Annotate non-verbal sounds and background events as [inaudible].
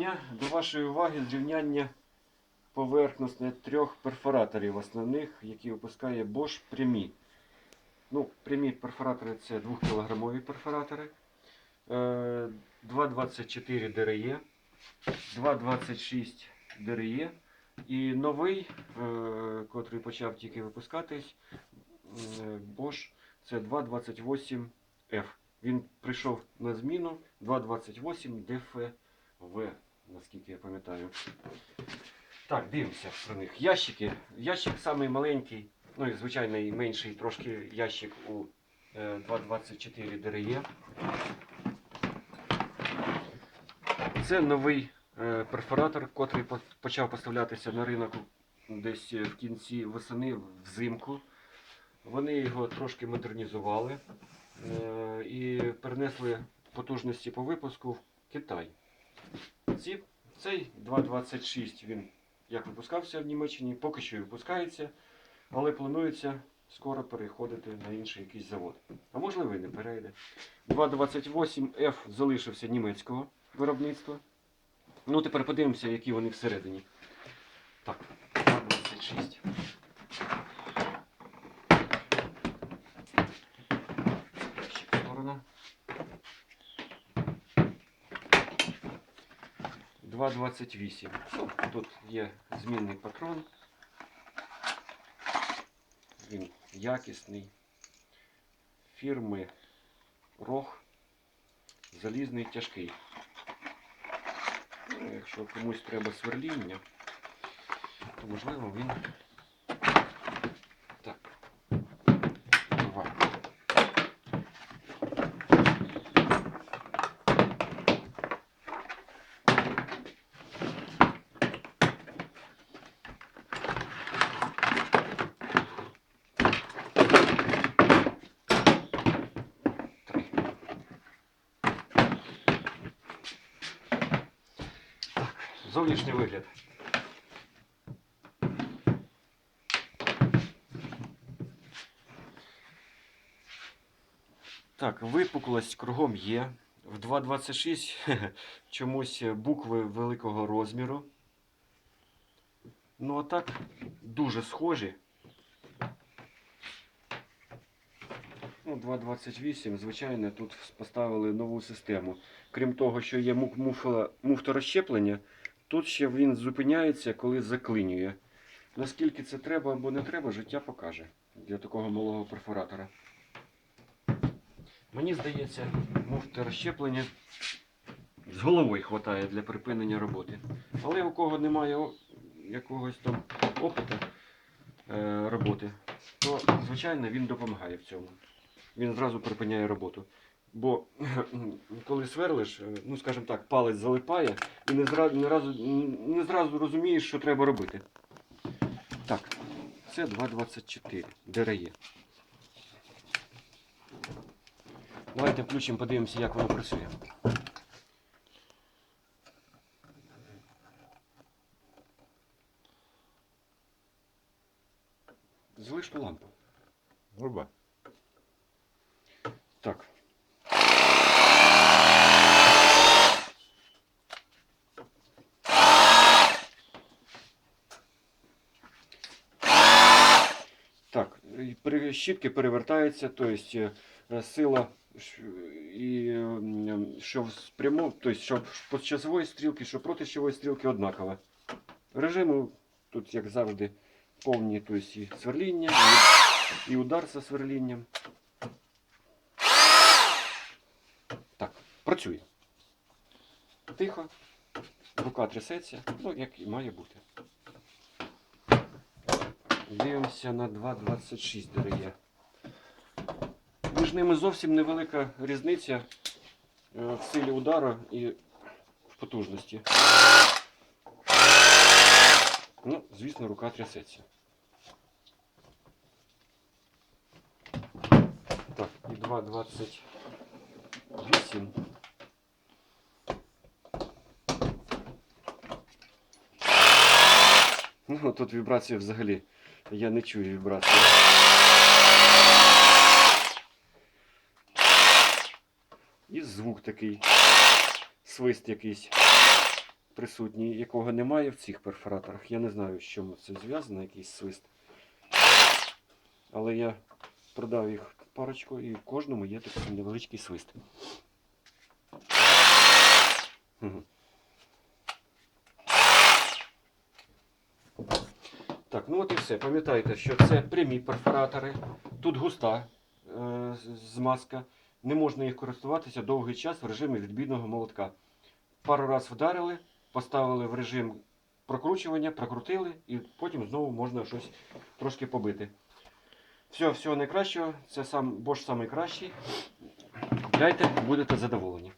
дня. До вашої уваги зрівняння поверхностне трьох перфораторів основних, які випускає Bosch прямі. Ну, прямі перфоратори це 2 кілограмові перфоратори. Е, 2,24 ДРЕ, 2,26 ДРЕ. І новий, е, котрий почав тільки випускатись, е, Bosch, це 2,28F. Він прийшов на зміну 2,28 ДФВ, наскільки я пам'ятаю. Так, дивимося про них. Ящики. Ящик самий маленький, ну і звичайний менший трошки ящик у е, 2,24 ДРЕ. Це новий е, перфоратор, котрий почав поставлятися на ринок десь в кінці восени взимку. Вони його трошки модернізували е, і перенесли потужності по випуску в Китай. Ці, цей 2.26 він як випускався в Німеччині, поки що і випускається, але планується скоро переходити на інший якийсь завод. А можливо і не перейде. 2.28F залишився німецького виробництва. Ну, тепер подивимося, які вони всередині. Так, 2.26. Ящик в сторону. 2,28. Ну, тут є змінний патрон. Він якісний. Фірми Рог. Залізний тяжкий. Якщо комусь треба сверління, то можливо він. Так. Два. Три. Так, зовнішній вигляд. Так, випуклость кругом є. В 2.26 [laughs] чомусь букви великого розміру. Ну а так, дуже схожі. Ну, 2.28, звичайно, тут поставили нову систему. Крім того, що є муфторозщеплення, тут ще він зупиняється, коли заклинює. Наскільки це треба або не треба, життя покаже для такого малого перфоратора. Мені здається, муфторозщеплення з головою хватає для припинення роботи. Але у кого немає якогось там опиту е, роботи, то звичайно він допомагає в цьому. Він зразу припиняє роботу. Бо [clears throat] коли сверлиш, е, ну скажімо так, палець залипає і не зразу, не, разу, не зразу розумієш, що треба робити. Так, це 2.24 ДРЕ. Давайте включимо, подивимося, як воно працює. Залиш ту лампу. Врубай. Так. Так, і при- щітки перевертаються, тобто сила, і, що прямо, тобто, що по часової стрілки, що проти часової стрілки однакова. Режиму тут, як завжди, повні тобто, і сверління, і, удар зі сверлінням. Так, працює. Тихо. Рука трясеться, ну як і має бути. Дивимося на 2.26 дорогі. Між ними зовсім невелика різниця е, в силі удару і в потужності. Ну, звісно, рука трясеться. Так, і 2.28. Ну, тут вібрація взагалі. Я не чую вібрації. І звук такий. Свист якийсь. присутній, якого немає в цих перфораторах. Я не знаю, з чому це зв'язано, якийсь свист. Але я продав їх парочку і в кожному є такий невеличкий свист. Мгм. Так, ну от і все. Пам'ятайте, що це прямі перфоратори. Тут густа е, змазка. Не можна їх користуватися довгий час в режимі відбійного молотка. Пару раз вдарили, поставили в режим прокручування, прокрутили, і потім знову можна щось трошки побити. Все, всього найкращого. Це сам Bosch найкращий. Купляйте, будете задоволені.